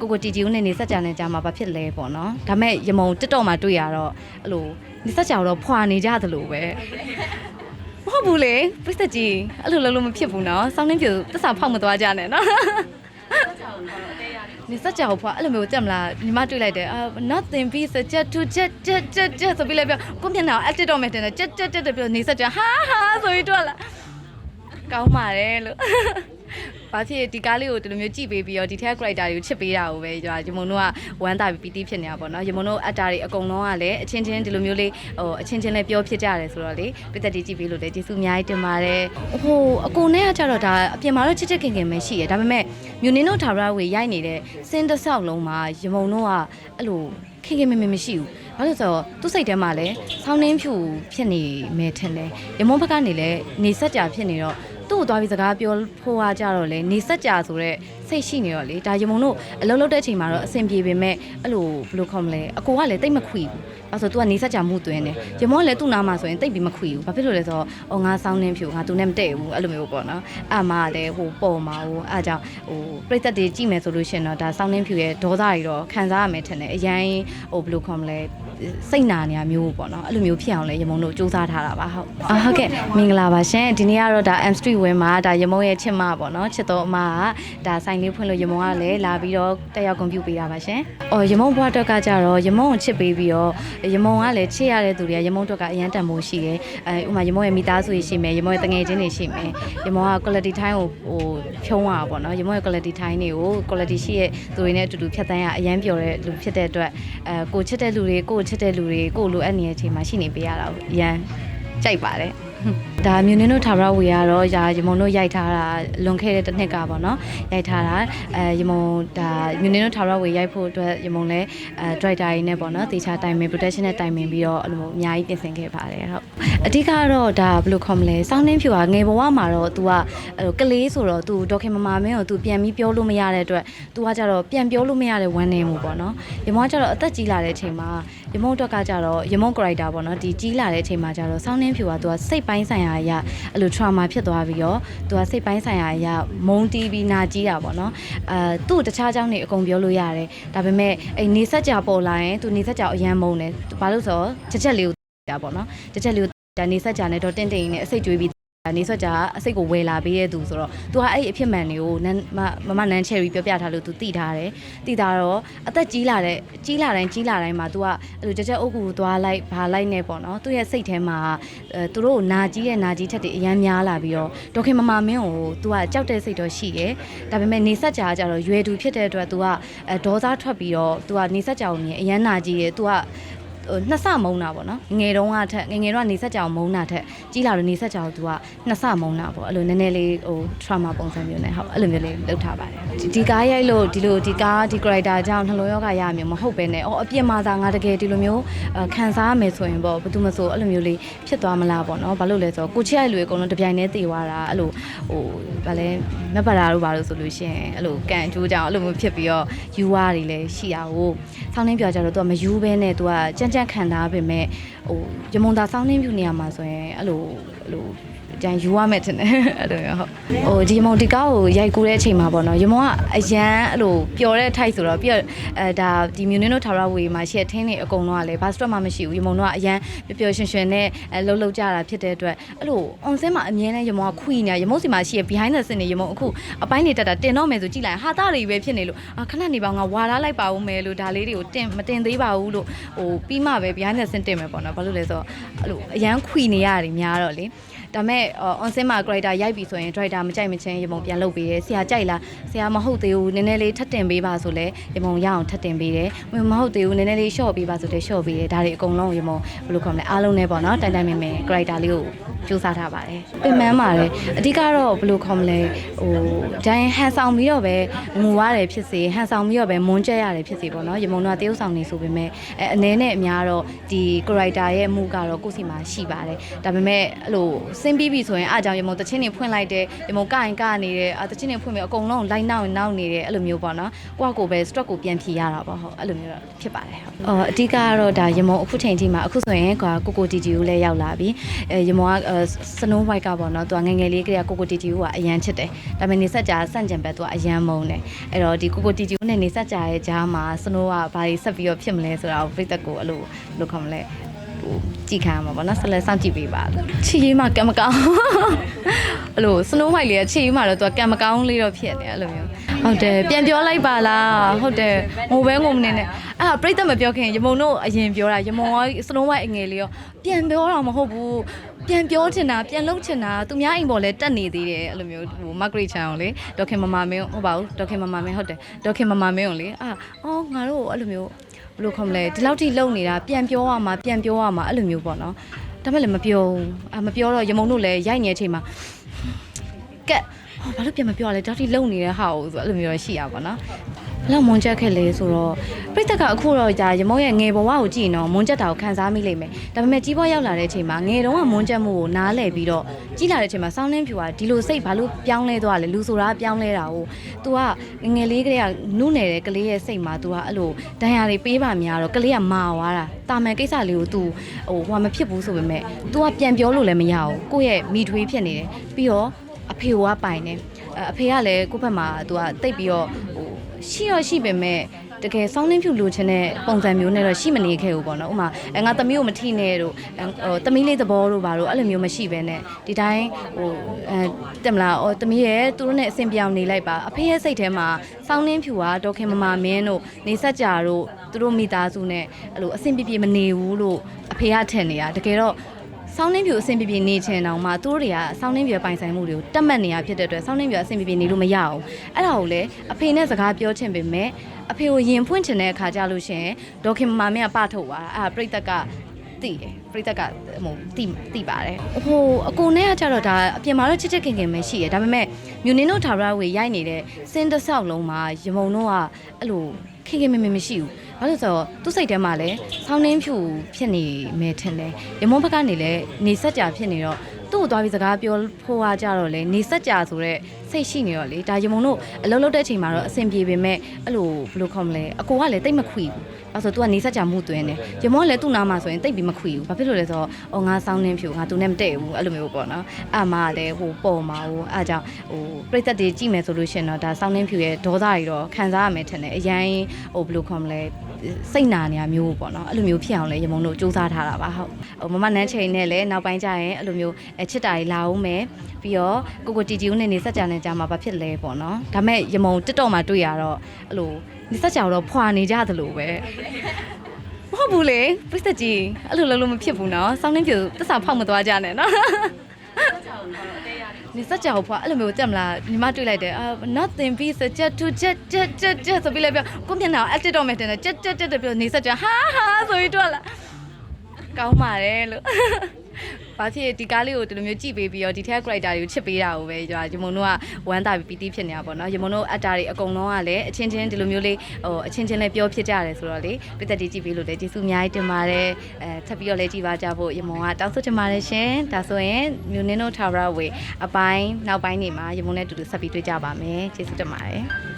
ကိုကိုတီတီဦးနဲ့နေဆက်ကြနေကြမှာဘာဖြစ်လဲပေါ့နော်ဒါပေမဲ့ရမုံတက်တော့မှတွေ့ရတော့အဲ့လိုနေဆက်ကြတော့ဖွာနေကြသလိုပဲမဟုတ်ဘူးလေပြစ်သက်ကြီးအဲ့လိုလုံးလုံးမဖြစ်ဘူးနော်စောင်းနှင်းပြူတက်စာဖောက်မသွားကြနဲ့နော်နေဆက်ကြကိုဖွာအဲ့လိုမျိုးတက်မလားညီမတွေ့လိုက်တယ်အာ nothing be suggest to jet jet jet jet ဆိုပြီးလည်းပြောကိုမျက်နှာ active တော့မယ်တင်တယ် jet jet jet ပြောနေဆက်ကြဟာဟာဆိုပြီးတော့လာကောင်းပါတယ်လို့ ဘာဖြစ်ဒီကားလေးကိုဒီလိုမျိုးကြည့်ပေးပြီးတော့ဒီထက် character တွေကိုချစ်ပေးတာကိုပဲကြွာရမုံတို့ကဝမ်းသာပြီးပီတိဖြစ်နေတာပေါ့နော်ရမုံတို့အတ္တတွေအကုန်လုံးကလည်းအချင်းချင်းဒီလိုမျိုးလေးဟိုအချင်းချင်းလည်းပြောဖြစ်ကြတယ်ဆိုတော့လေပိသက်တီကြည့်ပေးလို့လည်းကျေးဇူးအများကြီးတင်ပါတယ်ဟိုအကုန်နဲ့ကကြတော့ဒါအပြင်မှာတော့ချစ်ချစ်ခင်ခင်ပဲရှိရဒါပေမဲ့မြူနင်းတို့ထာဝရဝေရိုက်နေတဲ့စင်းတစ်ဆောက်လုံးမှာရမုံတို့ကအဲ့လိုခင်ခင်မင်မင်မရှိဘူးဘာလို့လဲဆိုတော့သူ့စိတ်ထဲမှာလည်းဆောင်းနှင်းဖြူဖြစ်နေမယ်ထင်တယ်ရမုံဘက်ကနေလည်းနေဆက်ကြဖြစ်နေတော့ သူ့ကိုသွားပြီးစကားပြောဖို့ကကြတော့လေနေဆက်ကြဆိုတော့စိတ်ရှိနေတော့လေဒါရမုံတို့အလုပ်လုပ်တဲ့အချိန်မှာတော့အဆင်ပြေပေမဲ့အဲ့လိုဘယ်လိုခေါ်မလဲအကိုကလည်းတိတ်မခွေဘူးအဲဆို तू ကနေဆက်ကြမှုသွင်းတယ်ရမုံကလည်းသူ့နားမှာဆိုရင်တိတ်ပြီးမခွေဘူးဘာဖြစ်လို့လဲဆိုတော့အော်ငါစောင်းနှင်းဖြူငါသူနဲ့မတည့်ဘူးအဲ့လိုမျိုးပေါ့နော်အမကလည်းဟိုပေါ်မှာဟိုအားကြောင့်ဟိုပြိသက်တွေကြည့်မယ်ဆိုလို့ရှိရင်တော့ဒါစောင်းနှင်းဖြူရဲ့ဒေါသတွေတော့ခံစားရမယ်ထင်တယ်အရင်ဟိုဘယ်လိုခေါ်မလဲ စိတ်နာနေရမျိုးပေါ့နော်အဲ့လိုမျိုးဖြစ်အောင်လဲရမုံတို့စူးစမ်းထားတာပါဟုတ်အာဟုတ်ကဲ့မင်္ဂလာပါရှင်ဒီနေ့ကတော့ဒါ M Street ဝင်းမှာဒါရမုံရဲ့ချစ်မပေါ့နော်ချစ်တော်အမကဒါဆိုင်လေးဖွင့်လို့ရမုံကလည်းလာပြီးတော့တက်ရောက်ကွန်ပျူပေးတာပါရှင်အော်ရမုံဘွားအတွက်ကကြတော့ရမုံကိုချစ်ပေးပြီးတော့ရမုံကလည်းချစ်ရတဲ့သူတွေကရမုံအတွက်ကအရန်တန်ဖိုးရှိတယ်အဲဥမာရမုံရဲ့မိသားစုတွေရှိမယ်ရမုံရဲ့တငယ်ချင်းတွေရှိမယ်ရမုံက quality time ကိုဟိုဖြုံးရတာပေါ့နော်ရမုံရဲ့ quality time တွေကို quality ရှိရဲ့သူတွေနဲ့အတူတူဖြတ်သန်းရအရန်ပျော်တဲ့လူဖြစ်တဲ့အတွက်အဲကိုချစ်တဲ့လူတွေကိုချစ်တဲ့လူတွေကိုလိုအပ်နေတဲ့အချိန်မှာရှိနေပေးရတာကိုအရန်ကြိုက်ပါတယ် ဒါမြူနင်းတို့ထာဝရဝေကတော့ရာရမုံတို့ရိုက်ထားတာလွန်ခဲ့တဲ့တစ်နှစ်ကပေါ့နော်ရိုက်ထားတာအဲရမုံဒါမြူနင်းတို့ထာဝရဝေရိုက်ဖို့အတွက်ရမုံလည်းအဲဒရိုက်တာရင်းနဲ့ပေါ့နော်တေချာတိုင်မင် protection နဲ့တိုင်မင်ပြီးတော့အဲ့လိုမျိုးအများကြီးပြင်ဆင်ခဲ့ပါတယ်ဟုတ်အဓိကကတော့ဒါဘယ်လိုခေါ်မလဲစောင်းနှင်းဖြူကငယ်ဘဝမှာတော့ तू ကအဲ့လိုကလေးဆိုတော့ तू ဒေါခင်မမမင်းကို तू ပြန်ပြီးပြောလို့မရတဲ့အတွက် तू ကကြတော့ပြန်ပြောလို့မရတဲ့ဝမ်းနေမှုပေါ့နော်ရမုံကကြတော့အသက်ကြီးလာတဲ့အချိန်မှာရမုံအတွက်ကကြတော့ရမုံ character ပေါ့နော်ဒီကြီးလာတဲ့အချိန်မှာကြတော့စောင်းနှင်းဖြူက तू ကစိတ်ပိုင်းဆိုင်ရာ အရာအဲ့လို trauma ဖြစ်သွားပြီးတော့ तू ကစိတ်ပိုင်းဆိုင်ရာအရာမုန်းတီးပြီးနာကြီးတာပေါ့နော်အဲသူ့တခြားเจ้าနေအကုန်ပြောလို့ရတယ်ဒါပေမဲ့အဲ့နေဆက်ကြပေါ်လာရင် तू နေဆက်ကြအရန်မုန်းတယ်ဘာလို့ဆိုတော့ချက်ချက်လေးကိုတာပေါ့နော်ချက်ချက်လေးကိုဒါနေဆက်ကြနဲ့တော့တင့်တင့်နဲ့အစိတ်ကျွေးပြီး နေဆွက်ကြာအစိတ်ကိုဝယ်လာပေးတဲ့သူဆိုတော့သူဟာအဲ့ဒီအဖြစ်မှန်တွေကိုမမနန်းချယ်ရီပြောပြထားလို့သူသိထားတယ်သိထားတော့အသက်ကြီးလာတဲ့ကြီးလာတိုင်းကြီးလာတိုင်းမှာသူကအဲ့လိုကြက်ကြက်အုပ်ကူသွားလိုက်ဘာလိုက်နေပေါ့နော်သူရဲ့စိတ်ထဲမှာသူတို့နာကြီးရဲ့နာကြီးချက်တွေအများများလာပြီးတော့ဒေါခင်မမမင်းကိုသူကကြောက်တဲ့စိတ်တော့ရှိတယ်ဒါပေမဲ့နေဆက်ကြာကြတော့ရွယ်သူဖြစ်တဲ့အတွက်သူကဒေါသထွက်ပြီးတော့သူကနေဆက်ကြာကိုမြင်အရန်နာကြီးရဲ့သူက ဟိုနှစ်ဆမုံတာပေါ့နော်ငငယ်တုန်းကထက်ငငယ်တုန်းကနေဆက်ကြောင်မုံတာထက်ကြီးလာတော့နေဆက်ကြောင်သူကနှစ်ဆမုံတာပေါ့အဲ့လိုနည်းနည်းလေးဟို trauma ပုံစံမျိုးနဲ့ဟုတ်အဲ့လိုမျိုးလေးလုပ်ထားပါတယ်ဒီဒီကားရိုက်လို့ဒီလိုဒီကားဒီ character ကြောင့်နှလုံးရောဂါရမျိုးမဟုတ်ပဲနဲ့အော်အပြင်မှာသာငါတကယ်ဒီလိုမျိုးအခံစားရမယ်ဆိုရင်ပေါ့ဘာလို့မဆိုအဲ့လိုမျိုးလေးဖြစ်သွားမလားပေါ့နော်ဘာလို့လဲဆိုတော့ကိုချစ်ရိုက်လူအကုန်လုံးတပြိုင်တည်းတည်သွားတာအဲ့လိုဟိုဗာလဲမက်ပါတာတို့ဘာလို့ဆိုလို့ရှိရင်အဲ့လိုကန်အကျိုးကြောင့်အဲ့လိုမျိုးဖြစ်ပြီးတော့ယူဝါတွေလည်းရှိတာကိုဆောင်းနှင်းပြောကြတော့သူကမယူဘဲနဲ့သူကကြမ်းကြမ်းခံထားပေမဲ့ဟိုရမုံသာဆောင်းနှင်းပြူနေရမှာဆိုရင်အဲ့လိုအဲ့လို အကျန်ယူရမယ်ထင်တယ်အဲ့လိုမျိုးဟုတ်ဟိုဒီမုံဒီကားကိုရိုက်ကူးတဲ့အချိန်မှာပေါ့နော်ရမုံကအရန်အဲ့လိုပျော်တဲ့ထိုက်ဆိုတော့ပြအဲဒါဒီမြူနင်းတို့ထာဝရဝေမှာရှေ့ထင်းနေအကုန်လုံးကလည်းဘာစတော့မှမရှိဘူးရမုံတို့ကအရန်ပျော်ပျော်ရွှင်ရွှင်နဲ့အဲလှုပ်လှုပ်ကြတာဖြစ်တဲ့အတွက်အဲ့လို on set မှာအမြဲတမ်းရမုံကခွီနေရမုံစီမှာရှိရ behind the scene နေရမုံအခုအပိုင်းနေတက်တာတင်တော့မယ်ဆိုကြည့်လိုက်ဟာတာတွေပဲဖြစ်နေလို့အာခဏနေပါငါဝါထားလိုက်ပါဦးမယ်လို့ဒါလေးတွေကိုတင်မတင်သေးပါဘူးလို့ဟိုပြီးမှပဲ behind the scene တင်မယ်ပေါ့နော်ဘာလို့လဲဆိုတော့အဲ့လိုအရန်ခွီနေရတယ်များတော့လေ ဒါမဲ့ on set မှာ character ရိုက်ပြီဆိုရင် director မကြိုက်မချင်းရေပုံပြန်လုပ်ပေးတယ်ဆရာကြိုက်လားဆရာမဟုတ်သေးဘူးနည်းနည်းလေးထပ်တင်ပေးပါဆိုလဲရေပုံရအောင်ထပ်တင်ပေးတယ်မဟုတ်သေးဘူးနည်းနည်းလေး short ပေးပါဆိုလဲ short ပေးတယ်ဒါတွေအကုန်လုံးရေပုံဘယ်လိုခေါ်မလဲအားလုံးနဲ့ပေါ့နော်တိုင်တိုင်မင်မင် character လေးကိုစူးစမ်းထားပါတယ်ပင်ပန်းပါတယ်အဓိကတော့ဘယ်လိုခေါ်မလဲဟိုဒိုင်းဟန်ဆောင်ပြီးတော့ပဲငူရတယ်ဖြစ်စေဟန်ဆောင်ပြီးတော့ပဲမွန်းကျက်ရတယ်ဖြစ်စေပေါ့နော်ရေပုံတော့တရုပ်ဆောင်နေဆိုပေမဲ့အဲအနေနဲ့အများတော့ဒီ character ရဲ့အမှုကတော့ကိုယ့်စီမှာရှိပါတယ်ဒါပေမဲ့အဲ့လိုစစင်းပြီးပြီဆိုရင်အားကြောင့်ရမုံတချင်းတွေဖွင့်လိုက်တယ်ရမုံကရင်ကနေတယ်အာတချင်းတွေဖွင့်ပြီးအကုန်လုံးလိုက်နောက်နောက်နေတယ်အဲ့လိုမျိုးပေါ့နော်ကိုကကိုပဲ stock ကိုပြန်ဖြီရတာပေါ့ဟုတ်အဲ့လိုမျိုးတော့ဖြစ်ပါတယ်ဟုတ်အော်အဓိကကတော့ဒါရမုံအခုချိန်ထိမှာအခုဆိုရင်ကွာကိုကိုတီတီကိုလည်းရောက်လာပြီအဲရမုံကစနိုးဝိုက်ကပေါ့နော်သူကငယ်ငယ်လေးကလေးကကိုကိုတီတီကိုကအရန်ချစ်တယ်ဒါပေမဲ့နေဆက်ကြာစန့်ကျင်ဘက်သူကအရန်မုန်းတယ်အဲ့တော့ဒီကိုကိုတီတီကိုနဲ့နေဆက်ကြာရဲ့ကြားမှာစနိုးကဘာတွေဆက်ပြီးတော့ဖြစ်မလဲဆိုတာကိုပြည့်သက်ကိုအဲ့လိုဘယ်လိုခေါ်မလဲ ဟိုကြည့်ခံရမှာပေါ့နော်ဆက်လက်စောင့်ကြည့်ပေးပါချီရေးမှကံမကောင်းအဲ့လိုစနိုးမိုက်လေးကချီရေးမှတော့သူကကံမကောင်းလေးတော့ဖြစ်နေအဲ့လိုမျိုးဟုတ်တယ်ပြန်ပြောလိုက်ပါလားဟုတ်တယ်ငိုပဲငိုမနေနဲ့အဲ့ဒါပြိတ္တမပြောခင်ရမုံတို့အရင်ပြောတာရမုံကစနိုးမိုက်အငယ်လေးရောပြန်ပြောတော့မဟုတ်ဘူးပြန်ပြောချင်တာပြန်လုပ်ချင်တာသူများအိမ်ပေါ်လဲတက်နေသေးတယ်အဲ့လိုမျိုးဟိုမဂရိချန်အောင်လေဒေါက်ခင်မမမင်းဟုတ်ပါဘူးဒေါက်ခင်မမမင်းဟုတ်တယ်ဒေါက်ခင်မမမင်းကိုလေအာအော်ငါတို့အဲ့လိုမျိုး ဘယ်လိုခေါ်မလဲဒီလောက်ထိလုံနေတာပြန်ပြောရမှာပြန်ပြောရမှာအဲ့လိုမျိုးပေါ့နော်ဒါမှလည်းမပြောဘူးအမပြောတော့ရမုံတို့လည်းရိုက်နေတဲ့အချိန်မှာကက်ဟောဘာလို့ပြန်မပြောရလဲဒါထိလုံနေတဲ့ဟာကိုဆိုအဲ့လိုမျိုးတော့ရှိရပါတော့ဘယ်လောက်မွန်ချက်ခဲ့လဲဆိုတော့ ပြိတ္တကအခုတော့ကြာရမုံရဲ့ငယ်ဘဝကိုကြည့်ရင်တော့မွန်ချက်တာကိုခံစားမိလိမ့်မယ်ဒါပေမဲ့ကြီးပွားရောက်လာတဲ့အချိန်မှာငယ်တုန်းကမွန်ချက်မှုကိုနားလည်ပြီးတော့ကြီးလာတဲ့အချိန်မှာစောင်းနှင်းဖြူကဒီလိုစိတ်ဘာလို့ပြောင်းလဲသွားလဲလူဆိုတာပြောင်းလဲတာကို तू ကငငယ်လေးကလေးကနုနယ်တဲ့ကလေးရဲ့စိတ်မှာ तू ကအဲ့လိုဒဏ်ရာတွေပေးပါများတော့ကလေးကမာသွားတာတာမန်ကိစ္စလေးကို तू ဟိုဟိုမဖြစ်ဘူးဆိုပေမဲ့ तू ကပြန်ပြောလို့လည်းမရဘူးကိုယ့်ရဲ့မိထွေးဖြစ်နေတယ်ပြီးတော့အဖေကပိုင်တယ်အဲ့အဖေကလည်းကိုယ့်ဘက်မှာ तू ကတိတ်ပြီးတော့ဟိုရှိရရှိပေမဲ့ တကယ်စောင်းနှင်းဖြူလိုချင်တဲ့ပုံစံမျိုးနဲ့တော့ရှိမနေခဲ့ဘူးပေါ့နော်ဥမာအဲငါသမီးကိုမထိနဲ့တို့အဲဟိုသမီးလေးသဘောတို့ဘာလို့အဲ့လိုမျိုးမရှိဘဲနဲ့ဒီတိုင်းဟိုအဲတက်မလားအော်သမီးရဲ့သူတို့နဲ့အဆင်ပြေအောင်နေလိုက်ပါအဖေရဲ့စိတ်ထဲမှာစောင်းနှင်းဖြူကဒေါခင်မမမင်းတို့နေဆက်ကြတို့သူတို့မိသားစုနဲ့အဲ့လိုအဆင်ပြေပြေမနေဘူးလို့အဖေကထင်နေတာတကယ်တော့ ဆောင်းနှင်းပြူအဆင်ပြေပြေနေချင်တောင်မှသူတို့တွေကဆောင်းနှင်းပြူပိုင်ဆိုင်မှုတွေကိုတတ်မှတ်နေရဖြစ်တဲ့အတွက်ဆောင်းနှင်းပြူအဆင်ပြေပြေနေလို့မရအောင်အဲ့ဒါကိုလည်းအဖေနဲ့စကားပြောချင်ပေမဲ့အဖေကိုရင်ဖွင့်ချင်တဲ့အခါကြလို့ရှရင်ဒေါခင်မမမင်းကပထုတ်သွားတာအဲ့ဒါပြိတ္တကတိတယ်ပြိတ္တကဟိုတိတိပါတယ်ဟိုအကိုနဲ့ကကြတော့ဒါအပြင်မှာတော့ချစ်ချစ်ခင်ခင်ပဲရှိရဒါပေမဲ့မြူနင်းတို့ထာဝရဝေရိုက်နေတဲ့စင်းတစ်ဆောက်လုံးမှာရမုံတို့ကအဲ့လို ခင်ခင်မင်မင်မရှိဘူးဘာလို့လဲဆိုတော့သူ့စိတ်ထဲမှာလည်းဆောင်းနှင်းဖြူဖြစ်နေမယ်ထင်တယ်ရမုံဘက်ကနေလည်းနေဆက်ကြာဖြစ်နေတော့သူ့ကိုသွားပြီးစကားပြောဖို့ကကြတော့လေနေဆက်ကြာဆိုတော့ စိတ်ရှိနေတော့လေဒါရမုံတို့အလုပ်လုပ်တဲ့အချိန်မှာတော့အဆင်ပြေပေမဲ့အဲ့လိုဘယ်လိုခေါ်မလဲအကိုကလည်းတိတ်မခွေဘူးအဲဆို तू ကနေဆက်ကြာမှုသွင်းတယ်ရမုံကလည်းသူ့နားမှာဆိုရင်တိတ်ပြီးမခွေဘူးဘာဖြစ်လို့လဲဆိုတော့အော်ငါဆောင်းနှင်းဖြူငါသူနဲ့မတည့်ဘူးအဲ့လိုမျိုးပေါ့နော်အမှလည်းဟိုပေါ်မှာဟိုအားကြောင့်ဟိုပြိသက်တွေကြည့်မယ်ဆိုလို့ရှိရင်တော့ဒါဆောင်းနှင်းဖြူရဲ့ဒေါသတွေတော့ခံစားရမယ်ထင်တယ်အရင်ဟိုဘယ်လိုခေါ်မလဲ စိတ်နာနေရမျိုးပေါ့နော်အဲ့လိုမျိုးဖြစ်အောင်လဲရမုံတို့စူးစမ်းထားတာပါဟုတ်ဟိုမမနန်းချိန်နဲ့လည်းနောက်ပိုင်းကျရင်အဲ့လိုမျိုးအချစ်တာကြီးလာအောင်မယ်ပြီးတော့ကိုကိုတီတီဦးနဲ့နေဆက်ကြနေကြမှာဘာဖြစ်လဲပေါ့နော်ဒါမဲ့ရမုံတက်တော့မှတွေ့ရတော့အဲ့လိုနေဆက်ကြတော့ဖွာနေကြသလိုပဲမဟုတ်ဘူးလေပြစ်သက်ကြီးအဲ့လိုလုံးလုံးမဖြစ်ဘူးနော်စောင်းနှင်းပြူတစ္ဆာဖောက်မသွားကြနဲ့နော် နေစကြဝဖွာအဲ့လိုမျိုးတက်မလားညီမတွေ့လိုက်တယ်အာ nothing be suggest to jet jet jet jet ဆိုပြီးလည်းပြောကိုမျက်နှာ active တော့မယ်တင်တယ် jet jet jet ပြောနေစကြဟာဟာဆိုပြီးတော့လာကောင်းပါတယ်လို့ ဘာဖြစ်ဒီကားလေးကိုဒီလိုမျိုးကြည့်ပေးပြီးတော့ဒီထက် character တွေကိုချစ်ပေးတာကိုပဲကြာရမုံတို့ကဝမ်းသာပြီးပီတိဖြစ်နေတာပေါ့နော်ရမုံတို့အတ္တတွေအကုန်လုံးကလည်းအချင်းချင်းဒီလိုမျိုးလေးဟိုအချင်းချင်းလည်းပြောဖြစ်ကြတယ်ဆိုတော့လေပြည်သက်တွေကြည့်ပေးလို့လည်းကျေးဇူးအများကြီးတင်ပါတယ်အဲထပ်ပြီးတော့လည်းကြည့်ပါကြဖို့ရမုံကတောင်းဆိုချင်ပါတယ်ရှင်ဒါဆိုရင်မြူနင်းတို့ Tower Way အပိုင်းနောက်ပိုင်းနေမှာရမုံနဲ့အတူတူဆက်ပြီးတွေ့ကြပါမယ်ကျေးဇူးတင်ပါတယ်